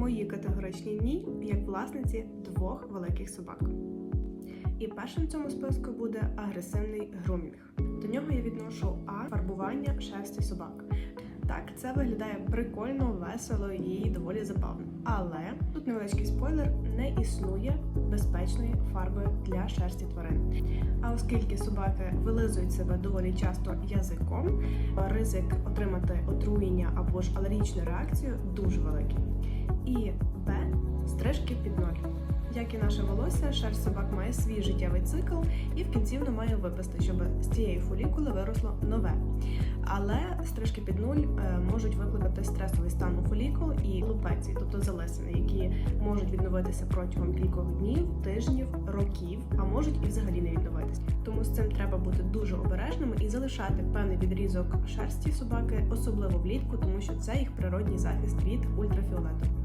Мої категоричні ні як власниці двох великих собак. І першим в цьому списку буде агресивний грумінг. До нього я відношу А фарбування шерсті собак. Так, це виглядає прикольно, весело і доволі забавно. Але тут невеличкий спойлер: не існує безпечної фарби для шерсті тварин. А оскільки собаки вилизують себе доволі часто язиком, ризик отримати отруєння або ж алергічну реакцію дуже великий. І Б стрижки під ноль. Як і наше волосся, шерсть собак має свій життєвий цикл і в кінці воно має випасти, щоб з цієї фолікули виросло нове. Але стрижки під нуль е, можуть викликати стресовий стан у фолікул і лупеції, тобто залисини, які можуть відновитися протягом кількох днів, тижнів, років, а можуть і взагалі не відновитися. Тому з цим треба бути дуже обережними і залишати певний відрізок шерсті собаки, особливо влітку, тому що це їх природній захист від ультрафіолету.